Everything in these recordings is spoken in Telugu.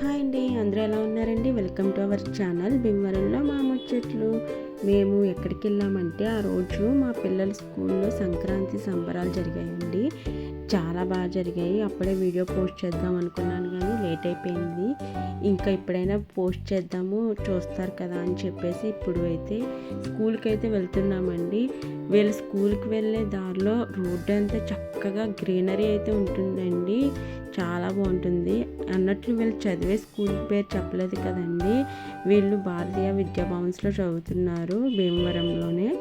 హాయ్ అండి అందరూ ఎలా ఉన్నారండి? Welcome to our channel. భీమవరంలో మా చెట్లు. మేము ఎక్కడికి వెళ్ళామంటే ఆ రోజు మా పిల్లల స్కూల్లో సంక్రాంతి సంబరాలు జరిగాయండి. చాలా బాగా జరిగాయి. అప్పుడే వీడియో పోస్ట్ చేద్దాం అనుకున్నాను కానీ లేట్ అయిపోయింది. ఇంకా ఎప్పుడైనా పోస్ట్ చేద్దాము చూస్తారు కదా అని చెప్పేసి ఇప్పుడు అయితే స్కూల్కి అయితే వెళ్తున్నామండి. వీళ్ళ స్కూల్కి వెళ్ళే దారిలో రోడ్డు అంతా చక్కగా గ్రీనరీ అయితే ఉంటుందండి. చాలా బాగుంటుంది. అన్నట్లు వీళ్ళు చదివే స్కూల్ పేరు చెప్పలేదు కదండి. వీళ్ళు భారతీయ విద్యాభవన్స్లో చదువుతున్నారు. భీమవరంలోనే.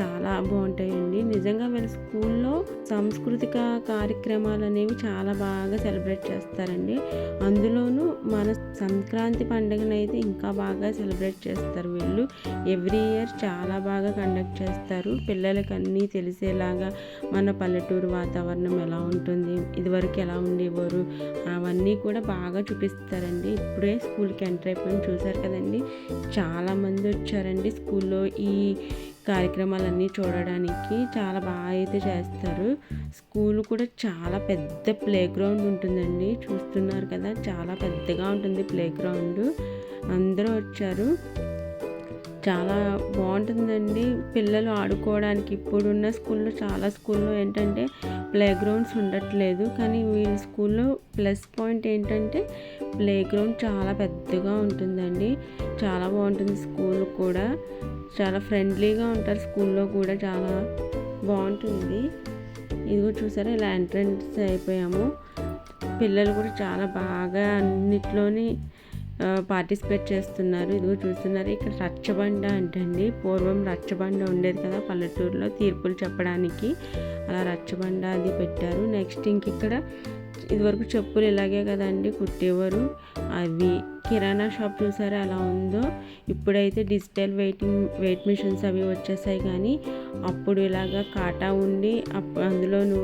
చాలా బాగుంటాయండి. నిజంగా మన స్కూల్లో సాంస్కృతిక కార్యక్రమాలు అనేవి చాలా బాగా సెలబ్రేట్ చేస్తారండి. అందులోనూ మన సంక్రాంతి పండుగనైతే ఇంకా బాగా సెలబ్రేట్ చేస్తారు వీళ్ళు. ఎవ్రీ ఇయర్ చాలా బాగా కండక్ట్ చేస్తారు. పిల్లలకి అన్నీ తెలిసేలాగా మన పల్లెటూరు వాతావరణం ఎలా ఉంటుంది ఇదివరకు ఎలా ఉండేవారు అవన్నీ కూడా బాగా చూపిస్తారండి. ఇప్పుడే స్కూల్కి ఎంటర్ అయిపోయిన చూశారు కదండి? చాలామంది వచ్చారండి స్కూల్లో ఈ కార్యక్రమాలన్నీ చూడడానికి చాలా బాగా అయితే చేస్తారు. స్కూల్ కూడా చాలా పెద్ద ప్లే గ్రౌండ్ ఉంటుందండి. చూస్తున్నారు కదా చాలా పెద్దగా ఉంటుంది ప్లే గ్రౌండ్ అందరూ వచ్చారు. చాలా బాగుంటుందండి. పిల్లలు ఆడుకోవడానికి ఇప్పుడున్న స్కూల్లో చాలా స్కూల్లో ఏంటంటే ప్లే గ్రౌండ్స్ ఉండట్లేదు. కానీ వీళ్ళ స్కూల్లో ప్లస్ పాయింట్ ఏంటంటే ప్లే గ్రౌండ్ చాలా పెద్దగా ఉంటుందండి. చాలా బాగుంటుంది స్కూల్ కూడా. చాలా ఫ్రెండ్లీగా ఉంటారు. స్కూల్లో కూడా చాలా బాగుంటుంది. ఇదిగో చూసారా ఇలా ఎంట్రన్స్ అయిపోయాము. పిల్లలు కూడా చాలా బాగా అన్నిట్లోని పార్టిసిపేట్ చేస్తున్నారు. ఇదిగో చూస్తున్నారు ఇక్కడ రచ్చబండ అంటండి. పూర్వం రచ్చబండ ఉండేది కదా పల్లెటూరులో తీర్పులు చెప్పడానికి. అలా రచ్చబండ అది పెట్టారు. నెక్స్ట్ ఇంక ఇక్కడ ఇదివరకు చెప్పులు ఇలాగే కదండి కుట్టేవారు. అవి కిరాణా షాప్ చూసారా? ఎలా ఉందో? ఇప్పుడైతే డిజిటల్ వెయిటింగ్ వెయిట్ మిషన్స్ అవి వచ్చేసాయి కానీ అప్పుడు ఇలాగా కాటా ఉండి అందులోను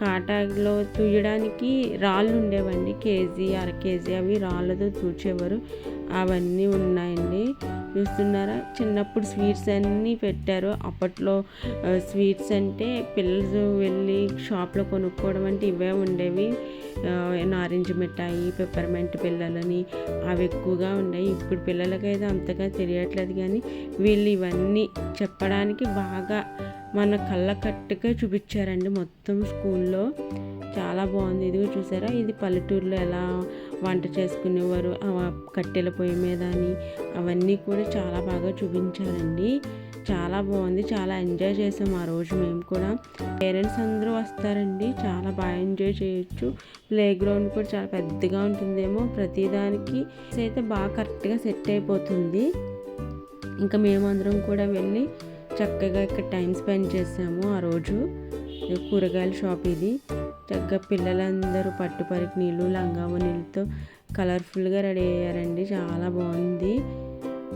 కాటాలో తూయడానికి రాళ్ళు ఉండేవండి. కేజీ అర కేజీ అవి రాళ్ళతో తూచేవారు అవన్నీ ఉన్నాయండి. చూస్తున్నారా? చిన్నప్పుడు స్వీట్స్ అన్నీ పెట్టారు. అప్పట్లో స్వీట్స్ అంటే పిల్లలు వెళ్ళి షాప్లో కొనుక్కోవడం అంటే ఇవే ఉండేవి. నారింజ మిఠాయి పెప్పర్మెంట్ పిల్లలని అవి ఎక్కువగా ఉన్నాయి ఇప్పుడు పిల్లలకైతే అంతగా తెలియట్లేదు కానీ వీళ్ళు ఇవన్నీ చెప్పడానికి బాగా మన కళ్ళ కట్టుగా చూపించారండి మొత్తం స్కూల్లో. చాలా బాగుంది. ఇదిగో చూసారా? ఇది పల్లెటూరులో ఎలా వంట చేసుకునేవారు? కట్టెల పొయ్యి మీద అని అవన్నీ కూడా చాలా బాగా చూపించారండి. చాలా బాగుంది. చాలా ఎంజాయ్ చేసాం ఆ రోజు మేము కూడా. పేరెంట్స్ అందరూ వస్తారండి. చాలా బాగా ఎంజాయ్ చేయొచ్చు. ప్లే గ్రౌండ్ కూడా చాలా పెద్దగా ఉంటుందేమో. ప్రతిదానికి అయితే బాగా కరెక్ట్గా సెట్ అయిపోతుంది. ఇంకా మేమందరం కూడా వెళ్ళి చక్కగా ఇక్కడ టైం స్పెండ్ చేసాము ఆ రోజు. కూరగాయల షాప్ ఇది. చక్కగా పిల్లలందరూ పట్టుపరికి నీళ్ళు లంగావ నీళ్ళతో కలర్ఫుల్గా రెడీ అయ్యారండి. చాలా బాగుంది.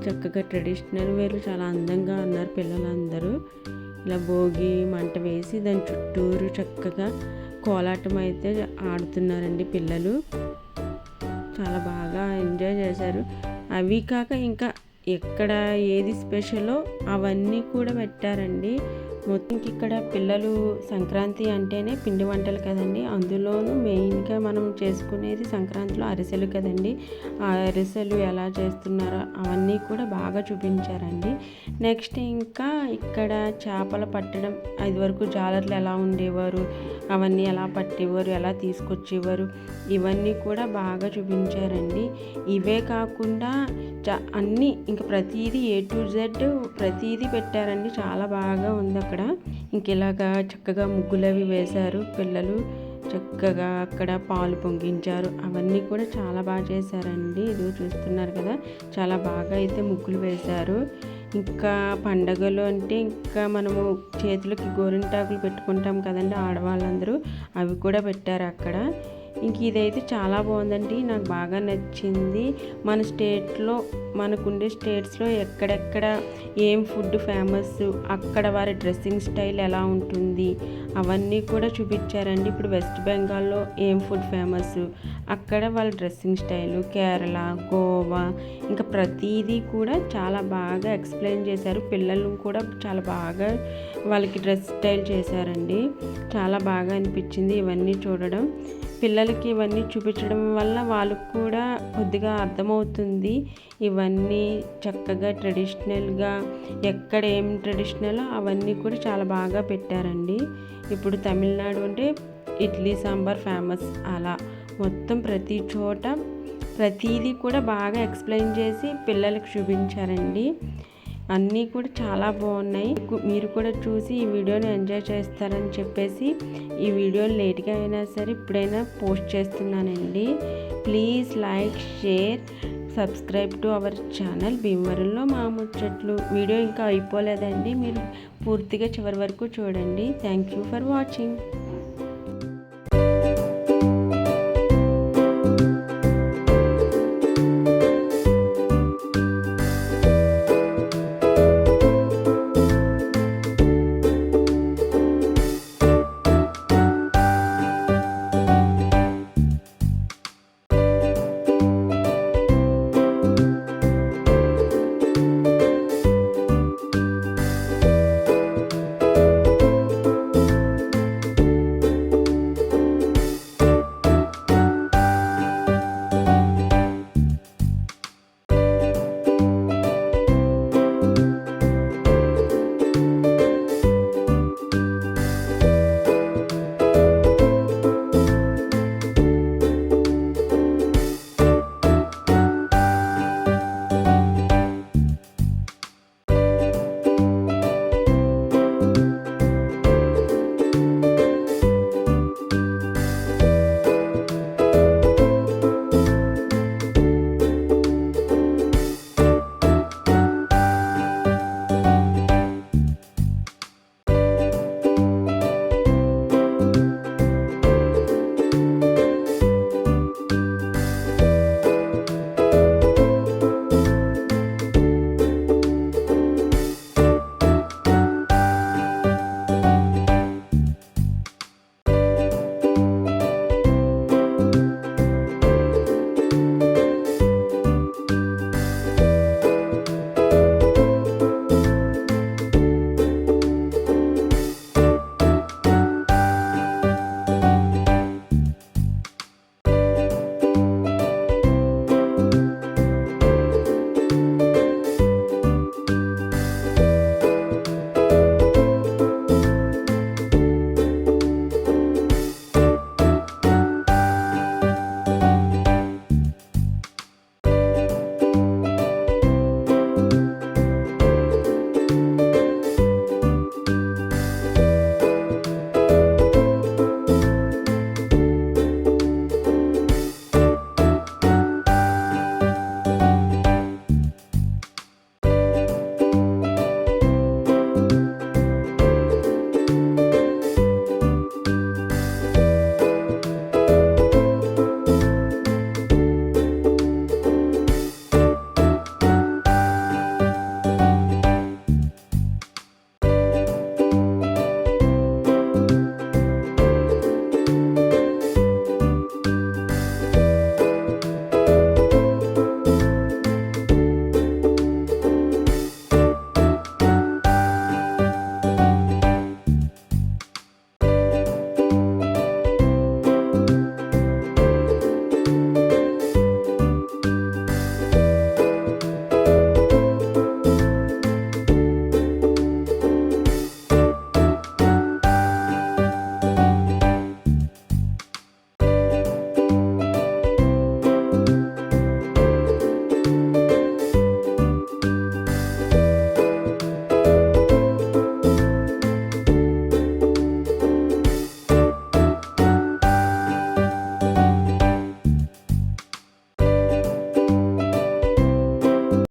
చక్కగా ట్రెడిషనల్ వేరు చాలా అందంగా ఉన్నారు పిల్లలందరూ. ఇలా భోగి మంట వేసి దాని చుట్టూరు చక్కగా కోలాటం అయితే ఆడుతున్నారండి పిల్లలు. చాలా బాగా ఎంజాయ్ చేశారు. అవి కాక ఇంకా ఎక్కడ ఏది స్పెషలో అవన్నీ కూడా పెట్టారండి. మొత్తం ఇక్కడ పిల్లలు సంక్రాంతి అంటేనే పిండి వంటలు కదండి. అందులోనూ మెయిన్గా మనం చేసుకునేది సంక్రాంతిలో అరిసెలు కదండి. ఆ అరిసెలు ఎలా చేస్తున్నారో అవన్నీ కూడా బాగా చూపించారండి. నెక్స్ట్ ఇంకా ఇక్కడ చేపలు పట్టడం అది వరకు జాలర్లు ఎలా ఉండేవారు అవన్నీ ఎలా పట్టేవారు ఎలా తీసుకొచ్చేవారు ఇవన్నీ కూడా బాగా చూపించారండి. ఇవే కాకుండా అన్నీ ఇంకా ప్రతిదీ ఏ టు జెడ్ ప్రతిదీ పెట్టారండి. చాలా బాగా ఉంది అక్కడ. ఇంకెలాగా చక్కగా ముగ్గులు అవి వేశారు పిల్లలు. చక్కగా అక్కడ పాలు పొంగించారు. అవన్నీ కూడా చాలా బాగా చేశారండి. ఇది చూస్తున్నారు కదా. చాలా బాగా అయితే ముగ్గులు వేశారు. ఇంకా పండగలు అంటే ఇంకా మనము చేతులకి గోరింటాకులు పెట్టుకుంటాం కదండి ఆడవాళ్ళందరూ. అవి కూడా పెట్టారు అక్కడ. ఇంక ఇదైతే చాలా బాగుందండి. నాకు బాగా నచ్చింది. మన స్టేట్లో మనకుండే స్టేట్స్లో ఎక్కడెక్కడ ఏం ఫుడ్ ఫేమస్ అక్కడ వారి డ్రెస్సింగ్ స్టైల్ ఎలా ఉంటుంది అవన్నీ కూడా చూపించారండి. ఇప్పుడు వెస్ట్ బెంగాల్లో ఏం ఫుడ్ ఫేమస్ అక్కడ వాళ్ళ డ్రెస్సింగ్ స్టైలు కేరళ గోవా ఇంకా ప్రతిదీ కూడా చాలా బాగా ఎక్స్ప్లెయిన్ చేశారు. పిల్లలు కూడా చాలా బాగా వాళ్ళకి డ్రెస్ స్టైల్ చేశారండి. చాలా బాగా అనిపించింది ఇవన్నీ చూడడం. పిల్లలకి ఇవన్నీ చూపించడం వల్ల వాళ్ళకు కూడా కొద్దిగా అర్థమవుతుంది. ఇవన్నీ చక్కగా ట్రెడిషనల్గా ఎక్కడ ఏం ట్రెడిషనల్ అవన్నీ కూడా చాలా బాగా పెట్టారండి. ఇప్పుడు తమిళనాడు అంటే ఇడ్లీ సాంబార్ ఫేమస్ అలా. మొత్తం ప్రతి చోట ప్రతీది కూడా బాగా ఎక్స్ప్లెయిన్ చేసి పిల్లలకు చూపించారండి. అన్నీ కూడా చాలా బాగున్నాయి. మీరు కూడా చూసి ఈ వీడియోని ఎంజాయ్ చేస్తారని చెప్పేసి ఈ వీడియో లేట్గా అయినా సరే ఇప్పుడైనా పోస్ట్ చేస్తున్నానండి. Please like share subscribe to our channel భీమవరంలో మా ముచ్చట్లు. వీడియో ఇంకా అయిపోలేదండి. మీరు పూర్తిగా చివరి వరకు చూడండి. Thank you for watching.